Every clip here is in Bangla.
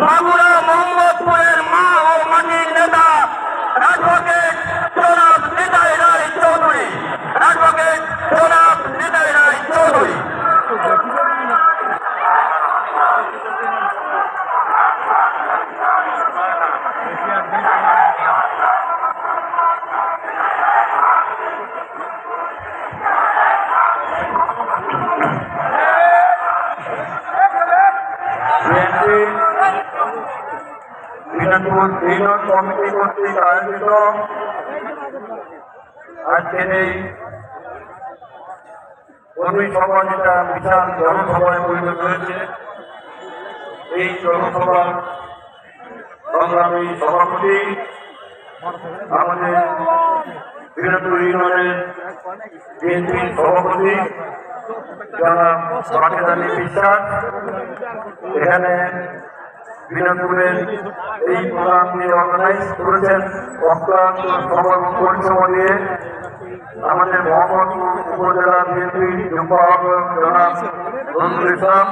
মাগুরা মোহাম্মদপুরের মা ও মাটির নেতা অ্যাডভোকেট নিতাই রায় চৌধুরী, অ্যাডভোকেট জনাব Nitai Roy Chowdhury. BNP Dinajpur union committee কর্তৃক আয়োজিত আজকের এই কর্মী সভা যেটা বিশাল জনসভায় পরিণত হয়েছে এই জনসভার সংগ্রামী সভাপতি আমাদের দিনাজপুর ইউনিয়নের বিএনপি সভাপতি, যারা রাশেদ আলী বিশ্বাস, এখানে দিনাজপুরের এই প্রোগ্রামটি অর্গানাইজ করেছেন। অক্লান্ত সময় পরিশ্রম দিয়ে আমাদের মোহাম্মদপুর উপজেলা বিএনপি যুব আহ্বায়ক জনাব নজরুল ইসলাম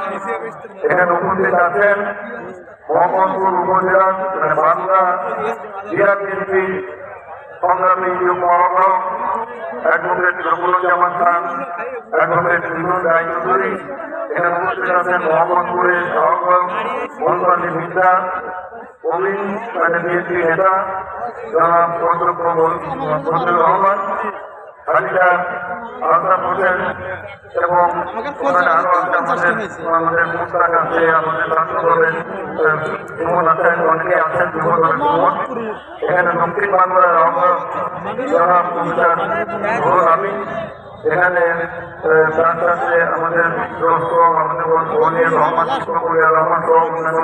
এখানে উপস্থিত আছেন। মোহাম্মদপুর উপজেলা মানে বাংলা জেলা বিএনপি সংগ্রামী যুব আহ্বায়ক অ্যাডভোকেট রবুল্লাজামান খান, অ্যাডভোকেট বিনোদ রায় চৌধুরী এখানে উপস্থিত আছেন। মোহাম্মদপুরের আহ্বায়ক মনসালী মির্জা অমিন মানে বিএনপি নেতা, জনাব ফজলুর রহমান, খালিদা আলতাফ হোসেন এবং আরও আছে আমাদের আমাদের মুস্তাক আছে, আমাদের ছাত্র দলের আছেন, অনেকে আমি এখানে আহ, আমাদের আমাদের বনিয়ার রহমান রহমান সহ অন্যান্য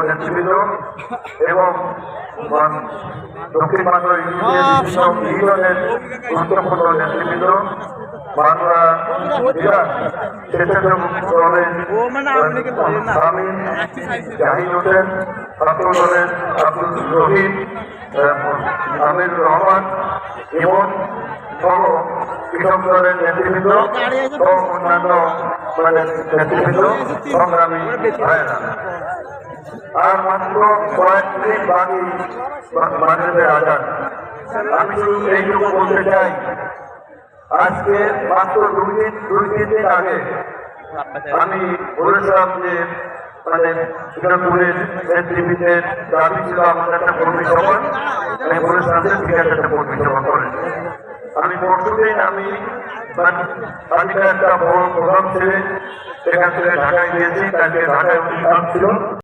এবং দক্ষিণ ইউনিয়ন ইউনিয়নের গুরুত্বপূর্ণ নেতৃবৃন্দ বাংলা জেলা স্বেচ্ছাসেবক দলের আমির রহমান এবং সহ কৃষক দলের নেতৃবৃন্দ ও অন্যান্য নেতৃবৃন্দ সংগ্রামী আর মাত্র কয়েকটি বাকি বাঙালিদের আজাদ আমি শুধু এইটুকু বলতে চাই আজকে মাত্র দুই দিন দুই তিন আগে আমি বলেছিলাম যে মানে সিঙ্গাপুরের নেতৃবৃন্দের দাবি ছিল আমাদের একটা কর্মী সভা আমি বলেছিলাম যে ঠিক একটা কর্মী সভা করেন আমি পরশু আমি বালিকা একটা বড় প্রোগ্রাম ছেড়ে সেখান থেকে ঢাকায় গিয়েছি, তাকে ঢাকায় অনুষ্ঠান ছিল।